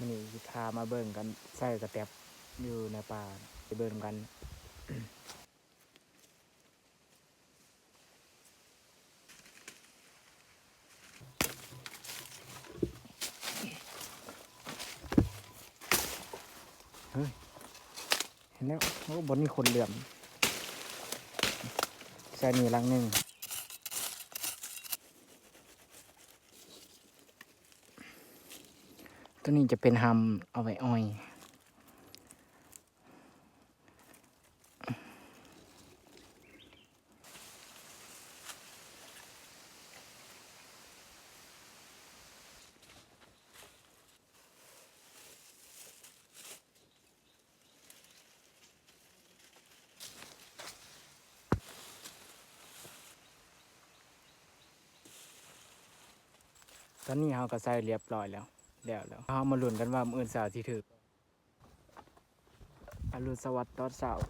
มันนี่พามาเบิ่งกันใส่กระแตบอยู่ในป่าไปเบิ่งกันเฮ้ยเห็นแล้วโอ้บนนี้คนเหลื่อมใส่นี่ลังหนึ่ง ตัวนี้จะเป็นฮัมเอาไว้อ้อยตอนนี้เราก็ใส่เรียบร้อยแล้ว แล้วแล้วเรามาลุ้นกันว่ามื้ออื่นสาวที่ถืออรุณสวัสดิ์ตอนเสาร์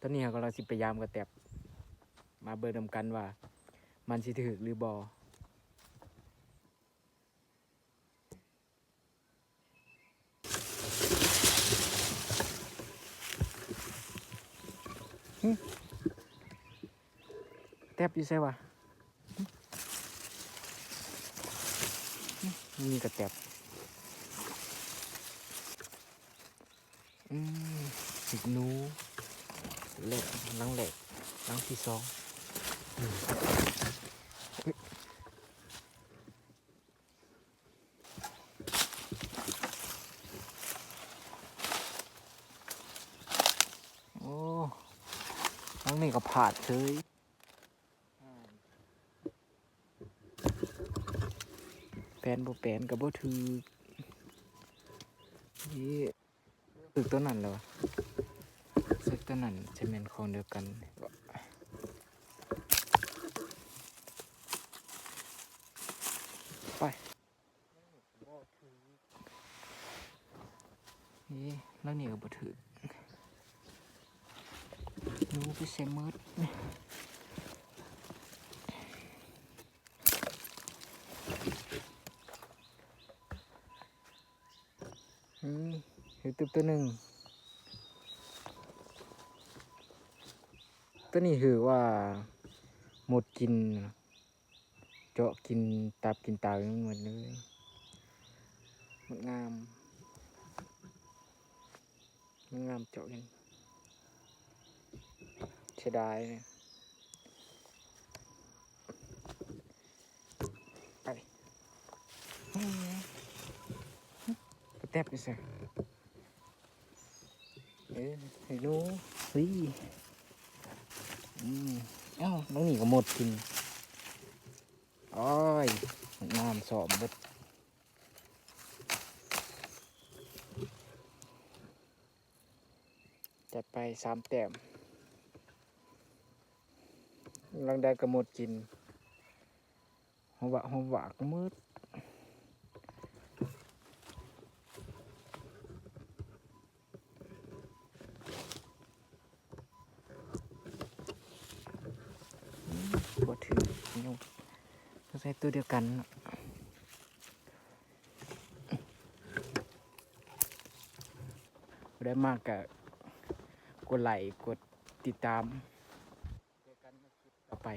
ตอนนี้เรากำลังสิพยายามกระแตบมาเบิ่งนำกันว่า มันสิถือหรือบอแตบอยู่ใช่ปะมีกระแตบอืม สิกนูเหล็กลังเหล็กลังที่สองอืมเฮ้ยโอ้ลังนี่ก็ผาดเลยแปลนบ่แปลนกับบ่ถือนี่ ถือตัวนั้นเหรอสึกตัวนั้นจะเป็นของเดียวกันไปนี่แล้วนี่ก็บ่ถือนูไปใส่มืดอืม เห็นตัวตัวหนึ่งตัวนี้คือว่าหมดกิน เจาะกินตับกินตาไปหมดเลยหมดงามมันงามเจาะกันเสียดายเนี่ยไปอืม กระแทบไปสิเอ้ยไอ้หนูเฮ้ยอืมเอ้าน้องหนีก็หมดกินโอ้ยน้ำสอบเบดจัดไปสามแต้มลังได้ก็หมดกินหัวบะหัวบะก็มืด บดถือยุ่งต้อง ใช้ตัวเดียวกันได้มากกับกดไลค์กดติดตามต่อไป